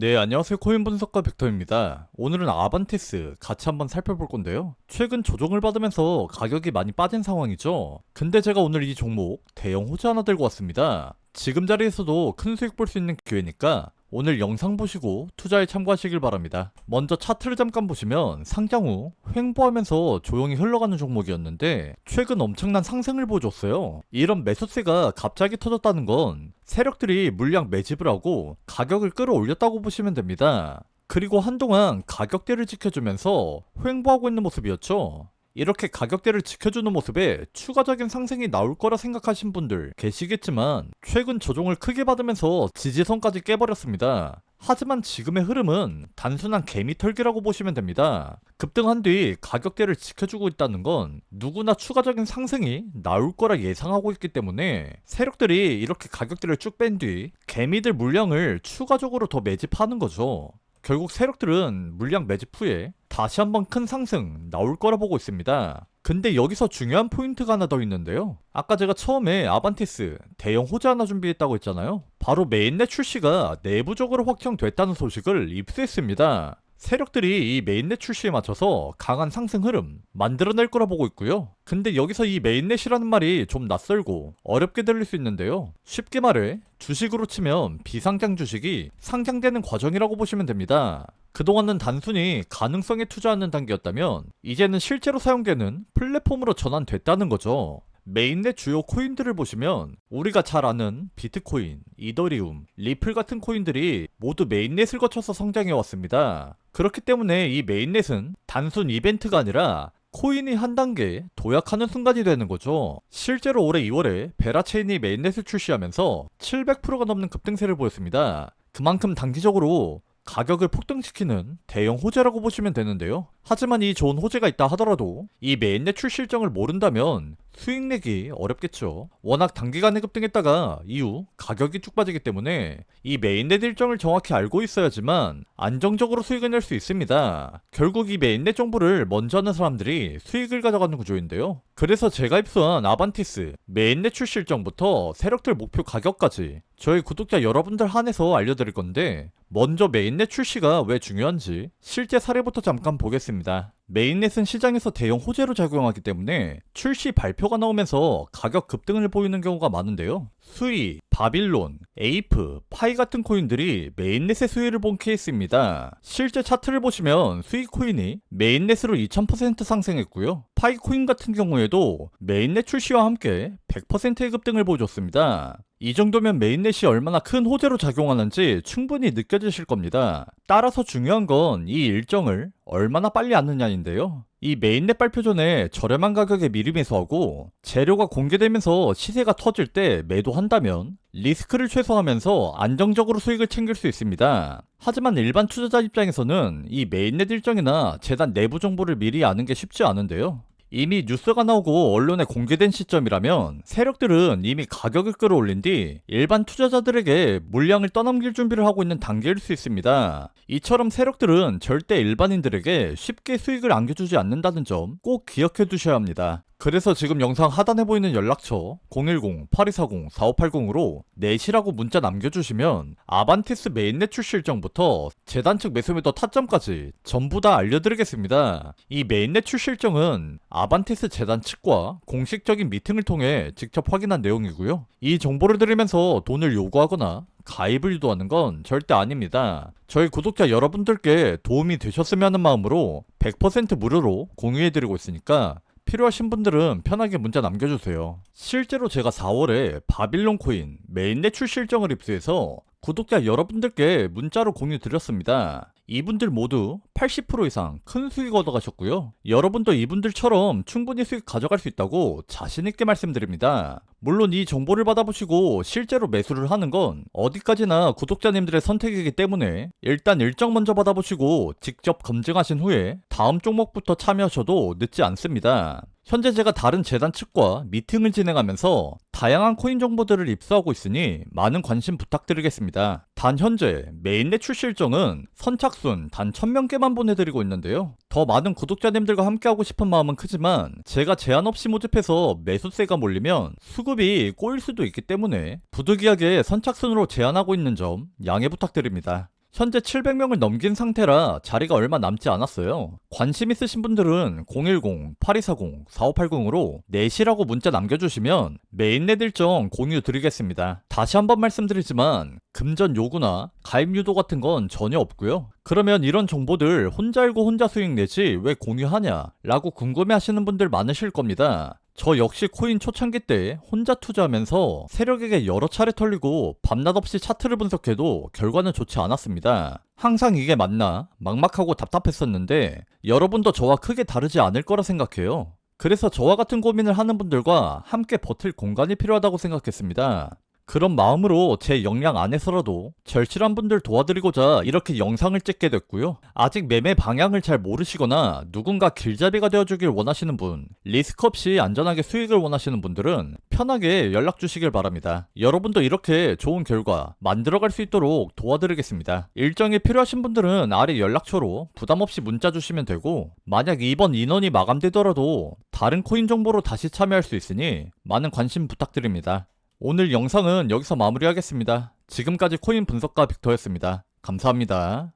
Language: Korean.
네, 안녕하세요. 코인 분석가 벡터입니다. 오늘은 아반테스 같이 한번 살펴볼 건데요. 최근 조정을 받으면서 가격이 많이 빠진 상황이죠. 근데 제가 오늘 이 종목 대형 호재 하나 들고 왔습니다. 지금 자리에서도 큰 수익 볼 수 있는 기회니까 오늘 영상 보시고 투자에 참고하시길 바랍니다. 먼저 차트를 잠깐 보시면 상장 후 횡보하면서 조용히 흘러가는 종목이었는데 최근 엄청난 상승을 보여줬어요. 이런 매수세가 갑자기 터졌다는 건 세력들이 물량 매집을 하고 가격을 끌어올렸다고 보시면 됩니다. 그리고 한동안 가격대를 지켜주면서 횡보하고 있는 모습이었죠. 이렇게 가격대를 지켜주는 모습에 추가적인 상승이 나올 거라 생각하신 분들 계시겠지만 최근 조종을 크게 받으면서 지지선까지 깨버렸습니다. 하지만 지금의 흐름은 단순한 개미털기라고 보시면 됩니다. 급등한 뒤 가격대를 지켜주고 있다는 건 누구나 추가적인 상승이 나올 거라 예상하고 있기 때문에 세력들이 이렇게 가격대를 쭉 뺀 뒤 개미들 물량을 추가적으로 더 매집하는 거죠. 결국 세력들은 물량 매집 후에 다시 한번 큰 상승 나올 거라 보고 있습니다. 근데 여기서 중요한 포인트가 하나 더 있는데요. 아까 제가 처음에 아반티스 대형 호재 하나 준비했다고 했잖아요. 바로 메인넷 출시가 내부적으로 확정됐다는 소식을 입수했습니다. 세력들이 이 메인넷 출시에 맞춰서 강한 상승 흐름 만들어낼 거라 보고 있고요. 근데 여기서 이 메인넷이라는 말이 좀 낯설고 어렵게 들릴 수 있는데요. 쉽게 말해 주식으로 치면 비상장 주식이 상장되는 과정이라고 보시면 됩니다. 그동안은 단순히 가능성에 투자하는 단계였다면 이제는 실제로 사용되는 플랫폼으로 전환됐다는 거죠. 메인넷 주요 코인들을 보시면 우리가 잘 아는 비트코인, 이더리움, 리플 같은 코인들이 모두 메인넷을 거쳐서 성장해 왔습니다. 그렇기 때문에 이 메인넷은 단순 이벤트가 아니라 코인이 한 단계 도약하는 순간이 되는 거죠. 실제로 올해 2월에 베라체인이 메인넷을 출시하면서 700%가 넘는 급등세를 보였습니다. 그만큼 단기적으로 가격을 폭등시키는 대형 호재라고 보시면 되는데요. 하지만 이 좋은 호재가 있다 하더라도 이 메인넷 출시 일정을 모른다면 수익 내기 어렵겠죠. 워낙 단기간에 급등했다가 이후 가격이 쭉 빠지기 때문에 이 메인넷 일정을 정확히 알고 있어야지만 안정적으로 수익을 낼 수 있습니다. 결국 이 메인넷 정보를 먼저 하는 사람들이 수익을 가져가는 구조인데요. 그래서 제가 입수한 아반티스 메인넷 출시 일정부터 세력들 목표 가격까지 저희 구독자 여러분들 한해서 알려드릴 건데 먼저 메인넷 출시가 왜 중요한지 실제 사례부터 잠깐 보겠습니다. 메인넷은 시장에서 대형 호재로 작용하기 때문에 출시 발표가 나오면서 가격 급등을 보이는 경우가 많은데요. 수이, 바빌론, 에이프, 파이 같은 코인들이 메인넷의 수익을 본 케이스입니다. 실제 차트를 보시면 수익 코인이 메인넷으로 2000% 상승했고요. 파이 코인 같은 경우에도 메인넷 출시와 함께 100%의 급등을 보여줬습니다. 이 정도면 메인넷이 얼마나 큰 호재로 작용하는지 충분히 느껴지실 겁니다. 따라서 중요한 건 이 일정을 얼마나 빨리 앉느냐인데요. 이 메인넷 발표 전에 저렴한 가격에 미리 매수하고 재료가 공개되면서 시세가 터질 때 매도한다면 리스크를 최소화하면서 안정적으로 수익을 챙길 수 있습니다. 하지만 일반 투자자 입장에서는 이 메인넷 일정이나 재단 내부 정보를 미리 아는 게 쉽지 않은데요. 이미 뉴스가 나오고 언론에 공개된 시점이라면 세력들은 이미 가격을 끌어올린 뒤 일반 투자자들에게 물량을 떠넘길 준비를 하고 있는 단계일 수 있습니다. 이처럼 세력들은 절대 일반인들에게 쉽게 수익을 안겨주지 않는다는 점 꼭 기억해 두셔야 합니다. 그래서 지금 영상 하단에 보이는 연락처 010-8240-4580으로 내시라고 문자 남겨주시면 아반티스 메인넷 출시 일정부터 재단 측 매수 매도 타점까지 전부 다 알려드리겠습니다. 이 메인넷 출시 일정은 아반티스 재단 측과 공식적인 미팅을 통해 직접 확인한 내용이고요. 이 정보를 드리면서 돈을 요구하거나 가입을 유도하는 건 절대 아닙니다. 저희 구독자 여러분들께 도움이 되셨으면 하는 마음으로 100% 무료로 공유해드리고 있으니까 필요하신 분들은 편하게 문자 남겨주세요. 실제로 제가 4월에 바빌론 코인 메인넷 출시 일정을 입수해서 구독자 여러분들께 문자로 공유 드렸습니다. 이분들 모두 80% 이상 큰 수익 얻어가셨고요. 여러분도 이분들처럼 충분히 수익 가져갈 수 있다고 자신있게 말씀드립니다. 물론 이 정보를 받아보시고 실제로 매수를 하는 건 어디까지나 구독자님들의 선택이기 때문에 일단 일정 먼저 받아보시고 직접 검증하신 후에 다음 종목부터 참여하셔도 늦지 않습니다. 현재 제가 다른 재단 측과 미팅을 진행하면서 다양한 코인 정보들을 입수하고 있으니 많은 관심 부탁드리겠습니다. 단 현재 메인넷 출시 일정은 선착순 단 1000명께만 보내드리고 있는데요. 더 많은 구독자님들과 함께하고 싶은 마음은 크지만 제가 제한 없이 모집해서 매수세가 몰리면 수급이 꼬일 수도 있기 때문에 부득이하게 선착순으로 제한하고 있는 점 양해 부탁드립니다. 현재 700명을 넘긴 상태라 자리가 얼마 남지 않았어요. 관심 있으신 분들은 010-8240-4580으로 4시라고 문자 남겨주시면 메인넷 일정 공유 드리겠습니다. 다시 한번 말씀드리지만 금전 요구나 가입 유도 같은 건 전혀 없고요. 그러면 이런 정보들 혼자 알고 혼자 수익 내지 왜 공유하냐? 라고 궁금해 하시는 분들 많으실 겁니다. 저 역시 코인 초창기 때 혼자 투자하면서 세력에게 여러 차례 털리고 밤낮 없이 차트를 분석해도 결과는 좋지 않았습니다. 항상 이게 맞나 막막하고 답답했었는데 여러분도 저와 크게 다르지 않을 거라 생각해요. 그래서 저와 같은 고민을 하는 분들과 함께 버틸 공간이 필요하다고 생각했습니다. 그런 마음으로 제 역량 안에서라도 절실한 분들 도와드리고자 이렇게 영상을 찍게 됐고요. 아직 매매 방향을 잘 모르시거나 누군가 길잡이가 되어주길 원하시는 분, 리스크 없이 안전하게 수익을 원하시는 분들은 편하게 연락 주시길 바랍니다. 여러분도 이렇게 좋은 결과 만들어갈 수 있도록 도와드리겠습니다. 일정이 필요하신 분들은 아래 연락처로 부담 없이 문자 주시면 되고 만약 이번 인원이 마감되더라도 다른 코인 정보로 다시 참여할 수 있으니 많은 관심 부탁드립니다. 오늘 영상은 여기서 마무리하겠습니다. 지금까지 코인 분석가 빅터였습니다. 감사합니다.